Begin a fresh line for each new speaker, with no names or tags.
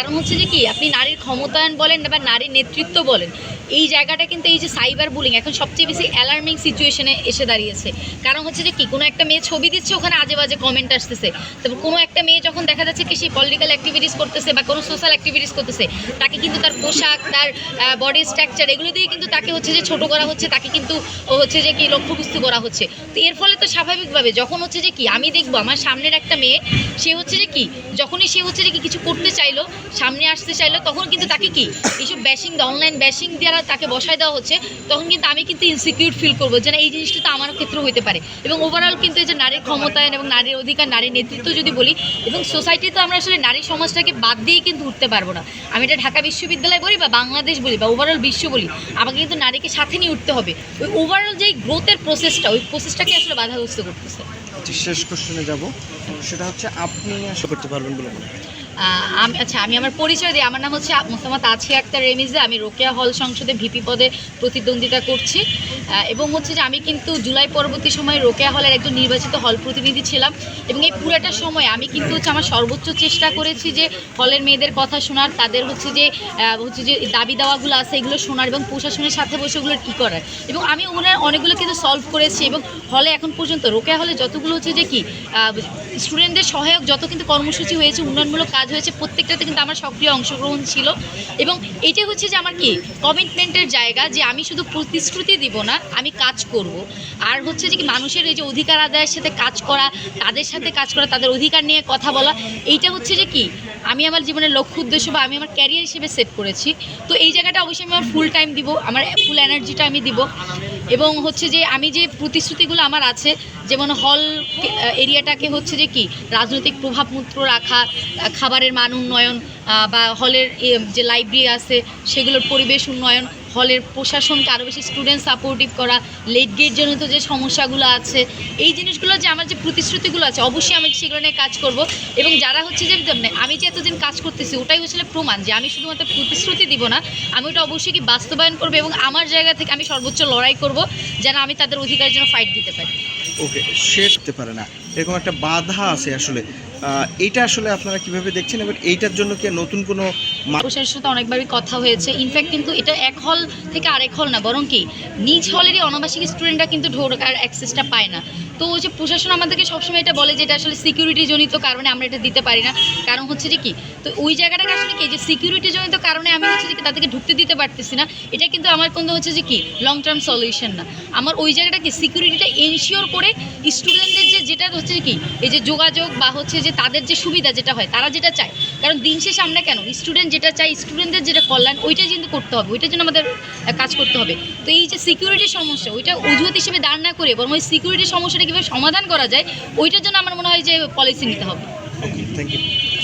কারণ হচ্ছে যে কি, আপনি নারীর ক্ষমতায়ন বলেন বা নারীর নেতৃত্ব বলেন, এই জায়গাটা কিন্তু এই যে সাইবার বুলিং এখন সবচেয়ে বেশি অ্যালার্মিং সিচুয়েশনে এসে দাঁড়িয়েছে। কারণ হচ্ছে যে কি, কোনো একটা মেয়ে ছবি দিচ্ছে, ওখানে আজে বাজে কমেন্ট আসতেছে। তারপর কোনো একটা মেয়ে যখন দেখা যাচ্ছে কি সেই পলিটিক্যাল অ্যাক্টিভিটিস করতেছে বা কোনো সোশ্যাল অ্যাক্টিভিটিস করতেছে, তাকে কিন্তু তার পোশাক, তার বডি স্ট্রাকচার এগুলো দিয়ে কিন্তু তাকে হচ্ছে যে ছোট করা হচ্ছে, তাকে কিন্তু হচ্ছে যে কি লক্ষ্যবস্তু করা হচ্ছে। তো এর ফলে তো স্বাভাবিকভাবে যখন হচ্ছে যে কি, আমি দেখব আমার সামনের একটা মেয়ে, সে হচ্ছে যে কি, যখনই সে হচ্ছে যে কি কিছু করতে চাইলো সামনে আসতে চাইলো তখন কিন্তু তাকে কি এইসব ব্যাশিং অনলাইন ব্যাশিং দ্বারা তাকে বসায় দেওয়া হচ্ছে তখন কিন্তু আমি কিন্তু ইনসিকিউর ফিল করব যে এই জিনিসটা তো আমার ক্ষেত্রে হতে পারে। এবং ওভারঅল কিন্তু এই যে নারীর ক্ষমতায়ন এবং নারীর অধিকার নারীর নেতৃত্ব যদি বলি এবং সোসাইটিতে আমরা আসলে নারী সমাজটাকে বাদ দিয়েই কিন্তু উঠতে পারব না। আমি এটা ঢাকা বিশ্ববিদ্যালয় বলি বা বাংলাদেশ বলি বা ওভারঅল বিশ্ব বলি আমাকে কিন্তু নারীকে সাথে নিয়ে উঠতে হবে। ওই ওভারঅল যে গ্রোথের প্রসেসটা ওই প্রসেসটাকে আসলে বাধাগ্রস্ত করতেছে।
আচ্ছা, শেষ কোশ্চেনে যাব। সেটা হচ্ছে আপনি করতে পারবেন বলে
আচ্ছা আমি আমার পরিচয় দিই। আমার নাম হচ্ছে মোসাম্মদ তাছি আক্তার রেমিজা। আমি রোকেয়া হল সংসদে ভিপি পদে প্রতিদ্বন্দ্বিতা করছি। এবং হচ্ছে যে আমি কিন্তু জুলাই পরবর্তী সময়ে রোকেয়া হলের একজন নির্বাচিত হল প্রতিনিধি ছিলাম। এবং এই পুরাটা সময় আমি কিন্তু হচ্ছে আমার সর্বোচ্চ চেষ্টা করেছি যে হলের মেয়েদের কথা শোনার, তাদের হচ্ছে যে হচ্ছে যে দাবি দাওয়াগুলো আছে এগুলো শোনার এবং প্রশাসনের সাথে বসে ওগুলো ই করার। এবং আমি ওনার অনেকগুলো কিন্তু সলভ করেছি এবং হলে এখন পর্যন্ত রোকেয়া হলে যতগুলো হচ্ছে যে কি স্টুডেন্টদের সহায়ক যত কিন্তু কর্মসূচি হয়েছে, উন্নয়নমূলক কাজ হয়েছে প্রত্যেকটাতে কিন্তু আমার সক্রিয় অংশগ্রহণ ছিল। এবং এইটাই হচ্ছে যে আমার কি কমিটমেন্টের জায়গা যে আমি শুধু প্রতিশ্রুতি দিব না, আমি কাজ করব। আর হচ্ছে যে কি, মানুষের এই যে অধিকার আদায়ের সাথে কাজ করা, তাদের সাথে কাজ করা, তাদের অধিকার নিয়ে কথা বলা, এইটা হচ্ছে যে কি, আমি আমার জীবনের লক্ষ্য উদ্দেশ্য বা আমি আমার ক্যারিয়ার হিসেবে সেট করেছি। তো এই জায়গাটা অবশ্যই আমি আমার ফুল টাইম দিব, আমার ফুল এনার্জিটা আমি দিব। এবং হচ্ছে যে আমি যে প্রতিশ্রুতিগুলো আমার আছে, যেমন হল এরিয়াটাকে হচ্ছে যে কি, রাজনৈতিক প্রভাবমূত্র রাখা খাবারের মান উন্নয়ন বা হলের যে লাইব্রেরি আছে, সেগুলোর পরিবেশ উন্নয়ন হলের প্রশাসনকে আরও বেশি স্টুডেন্ট সাপোর্টিভ করা লেট গেট জনিত যে সমস্যাগুলো আছে, এই জিনিসগুলো যে আমার যে প্রতিশ্রুতিগুলো আছে, অবশ্যই আমি সেগুলো নিয়ে কাজ করব। এবং যারা হচ্ছে যে মানে আমি যে এতদিন কাজ করতেছি, ওটাই হচ্ছে প্রমাণ যে আমি শুধুমাত্র প্রতিশ্রুতি দিব না, আমি ওটা অবশ্যই কি বাস্তবায়ন করব এবং আমার জায়গা থেকে আমি সর্বোচ্চ লড়াই করব যেন আমি তাদের অধিকারের জন্য ফাইট দিতে পারি।
ওকে শেষ হতে পারে না। এরকম একটা বাধা আছে আসলে। এইটা আসলে আপনারা কীভাবে দেখছেন এবার এইটার জন্য কি নতুন কোনো মা-
প্রশাসনের সাথে অনেকবারই কথা হয়েছে। ইনফ্যাক্ট কিন্তু এটা এক হল থেকে আরেক হল না, বরং কি, নিজ হলেরই অনাবাসিক স্টুডেন্টরা কিন্তু ঢোকার অ্যাক্সেসটা পায় না। তো ওই যে প্রশাসন আমাদেরকে সবসময় এটা বলে যে এটা আসলে সিকিউরিটি জনিত কারণে আমরা এটা দিতে পারি না। কারণ হচ্ছে যে কি, তো ওই জায়গাটাকে আসলে কি, যে সিকিউরিটি জনিত কারণে আমি হচ্ছে যে তাদেরকে ঢুকতে দিতে পারতেছি না। এটা কিন্তু আমার কিন্তু হচ্ছে যে কি লং টার্ম সলিউশন না। আমার ওই জায়গাটা কি সিকিউরিটিটা এনশিওর করে স্টুডেন্টদের যে যেটা হচ্ছে কি, এই যে যোগাযোগ বা হচ্ছে যে তাদের যে সুবিধা যেটা হয়, তারা যেটা চায়। কারণ দিন শেষে আমরা কেন? স্টুডেন্ট যেটা চাই স্টুডেন্টদের যেটা কল্যাণ ওইটা কিন্তু করতে হবে, ওইটার জন্য আমাদের কাজ করতে হবে। তো এই যে সিকিউরিটির সমস্যা, ওইটা অজুহাত হিসেবে দাঁড় না করে বরং ওই সিকিউরিটির সমস্যাটা কীভাবে সমাধান করা যায়, ওইটার জন্য আমার মনে হয় যে পলিসি নিতে হবে।
Thank you